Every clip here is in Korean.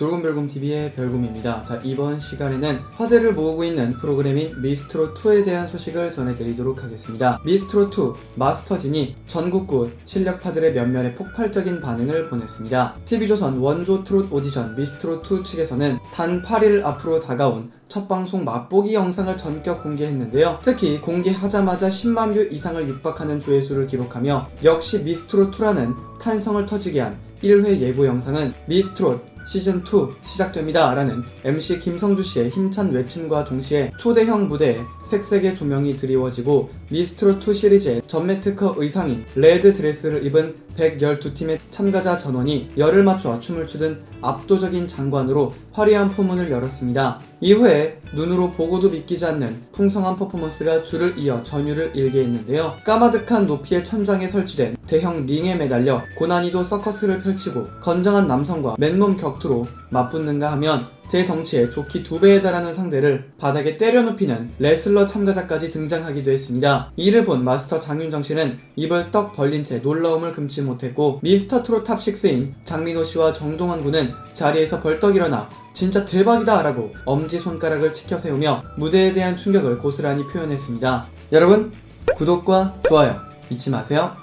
돌곰별곰TV의 별곰입니다. 자, 이번 시간에는 화제를 모으고 있는 프로그램인 미스트롯2에 대한 소식을 전해드리도록 하겠습니다. 미스트롯2 마스터진이 전국구 실력파들의 면면에 폭발적인 반응을 보냈습니다. TV조선 원조 트롯 오디션 미스트롯2 측에서는 단 8일 앞으로 다가온 첫 방송 맛보기 영상을 전격 공개했는데요. 특히 공개하자마자 10만 뷰 이상을 육박하는 조회수를 기록하며 역시 미스트롯2라는 탄성을 터지게 한 1회 예고 영상은 미스트롯 시즌2 시작됩니다. 라는 MC 김성주 씨의 힘찬 외침과 동시에 초대형 무대에 색색의 조명이 드리워지고 미스트롯2 시리즈의 전매 특허 의상인 레드 드레스를 입은 112팀의 참가자 전원이 열을 맞춰 춤을 추던 압도적인 장관으로 화려한 포문을 열었습니다. 이후에 눈으로 보고도 믿기지 않는 풍성한 퍼포먼스가 줄을 이어 전율을 일게 했는데요. 까마득한 높이의 천장에 설치된 대형 링에 매달려 고난이도 서커스를 펼치고 건장한 남성과 맨몸 격투로 맞붙는가 하면 제 덩치에 좋기 두 배에 달하는 상대를 바닥에 때려눕히는 레슬러 참가자까지 등장하기도 했습니다. 이를 본 마스터 장윤정 씨는 입을 떡 벌린 채 놀라움을 금치 못했고 미스터 트롯 탑 6인 장민호 씨와 정동원 군은 자리에서 벌떡 일어나 진짜 대박이다 라고 엄지손가락을 치켜 세우며 무대에 대한 충격을 고스란히 표현했습니다. 여러분, 구독과 좋아요 잊지 마세요.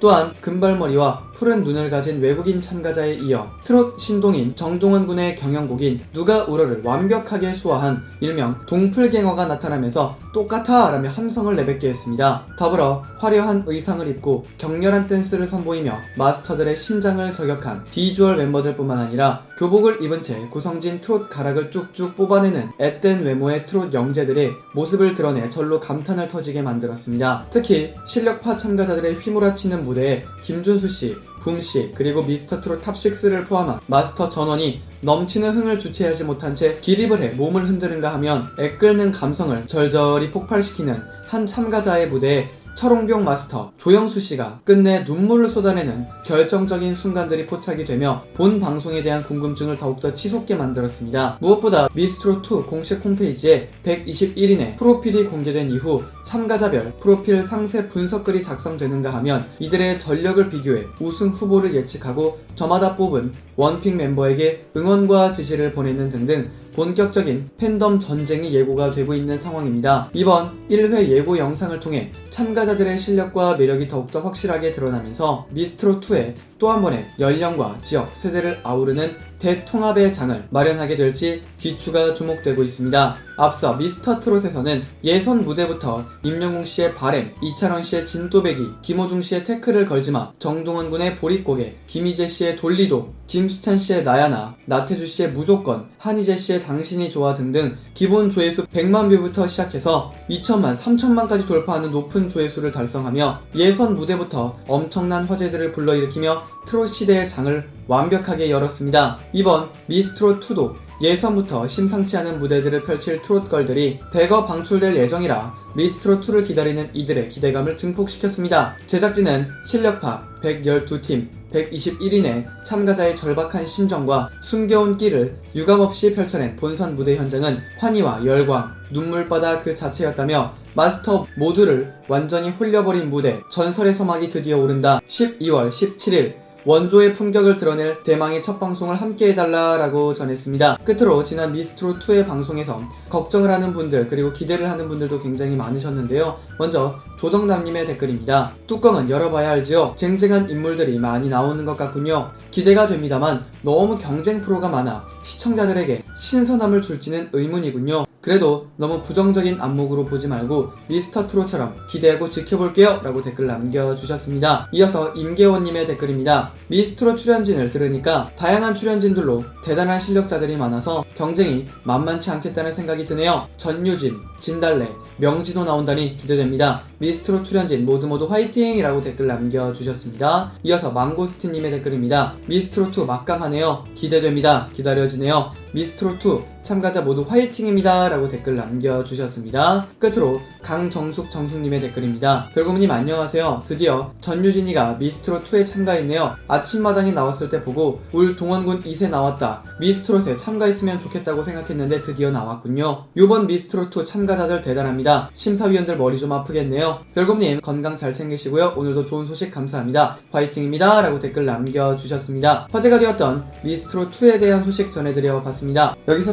또한 금발머리와 푸른 눈을 가진 외국인 참가자에 이어 트롯 신동인 정동원 군의 경영곡인 누가 울어를 완벽하게 소화한 일명 동풀갱어가 나타나면서 똑같아 라며 함성을 내뱉게 했습니다. 더불어 화려한 의상을 입고 격렬한 댄스를 선보이며 마스터들의 심장을 저격한 비주얼 멤버들뿐만 아니라 교복을 입은 채 구성진 트롯 가락을 쭉쭉 뽑아내는 앳된 외모의 트롯 영재들의 모습을 드러내 절로 감탄을 터지게 만들었습니다. 특히 실력파 참가자들의 휘몰아치는 무대에 김준수 씨, 붐 씨, 그리고 미스터 트롯 탑6를 포함한 마스터 전원이 넘치는 흥을 주체하지 못한 채 기립을 해 몸을 흔드는가 하면 애끓는 감성을 절절히 폭발시키는 한 참가자의 무대에 철옹병 마스터 조영수 씨가 끝내 눈물을 쏟아내는 결정적인 순간들이 포착이 되며 본 방송에 대한 궁금증을 더욱더 치솟게 만들었습니다. 무엇보다 미스트롯2 공식 홈페이지에 121인의 프로필이 공개된 이후 참가자별 프로필 상세 분석글이 작성되는가 하면 이들의 전력을 비교해 우승 후보를 예측하고 저마다 뽑은 원픽 멤버에게 응원과 지지를 보내는 등등 본격적인 팬덤 전쟁이 예고가 되고 있는 상황입니다. 이번 1회 예고 영상을 통해 참가자들의 실력과 매력이 더욱더 확실하게 드러나면서 미스트롯2에 또한 번의 연령과 지역, 세대를 아우르는 대통합의 장을 마련하게 될지 귀추가 주목되고 있습니다. 앞서 미스터 트롯에서는 예선 무대부터 임영웅 씨의 바램, 이찬원 씨의 진또배기, 김호중 씨의 태클을 걸지마, 정동원 군의 보릿고개, 김희재 씨의 돌리도, 김수찬 씨의 나야나, 나태주 씨의 무조건, 한희재 씨의 당신이 좋아 등등 기본 조회수 100만 뷰부터 시작해서 2천만, 3천만까지 돌파하는 높은 조회수를 달성하며 예선 무대부터 엄청난 화제들을 불러일으키며 트롯 시대의 장을 완벽하게 열었습니다. 이번 미스트롯2도 예선부터 심상치 않은 무대들을 펼칠 트롯걸들이 대거 방출될 예정이라 미스트롯2를 기다리는 이들의 기대감을 증폭시켰습니다. 제작진은 실력파 112팀 121인의 참가자의 절박한 심정과 숨겨온 끼를 유감없이 펼쳐낸 본선 무대 현장은 환희와 열광, 눈물바다 그 자체였다며 마스터 모두를 완전히 홀려버린 무대 전설의 서막이 드디어 오른다 12월 17일 원조의 품격을 드러낼 대망의 첫 방송을 함께 해달라라고 전했습니다. 끝으로 지난 미스트롯2의 방송에선 걱정을 하는 분들 그리고 기대를 하는 분들도 굉장히 많으셨는데요. 먼저 조정남님의 댓글입니다. 뚜껑은 열어봐야 알지요. 쟁쟁한 인물들이 많이 나오는 것 같군요. 기대가 됩니다만 너무 경쟁 프로가 많아 시청자들에게 신선함을 줄지는 의문이군요. 그래도 너무 부정적인 안목으로 보지 말고 미스터 트롯처럼 기대하고 지켜볼게요 라고 댓글 남겨주셨습니다. 이어서 임계원님의 댓글입니다. 미스트롯 출연진을 들으니까 다양한 출연진들로 대단한 실력자들이 많아서 경쟁이 만만치 않겠다는 생각이 드네요. 전유진, 진달래, 명진호 나온다니 기대됩니다. 미스트롯 출연진 모두 모두 화이팅 이라고 댓글 남겨주셨습니다. 이어서 망고스틴님의 댓글입니다. 미스트롯2 막강하네요. 기대됩니다. 기다려지네요. 미스트롯2 참가자 모두 화이팅입니다 라고 댓글 남겨주셨습니다. 끝으로 강정숙 정숙님의 댓글입니다. 별고문님 안녕하세요. 드디어 전유진이가 미스트롯2에 참가했네요. 아침마당에 나왔을 때 보고 울 동원군 2세 나왔다. 미스트롯에 참가했으면 좋겠다고 생각했는데 드디어 나왔군요. 이번 미스트롯2 참가자들 대단합니다. 심사위원들 머리 좀 아프겠네요. 별곰님 건강 잘 챙기시고요. 오늘도 좋은 소식 감사합니다. 화이팅입니다. 라고 댓글 남겨주셨습니다. 화제가 되었던 미스트롯2에 대한 소식 전해드려 봤습니다. 여기서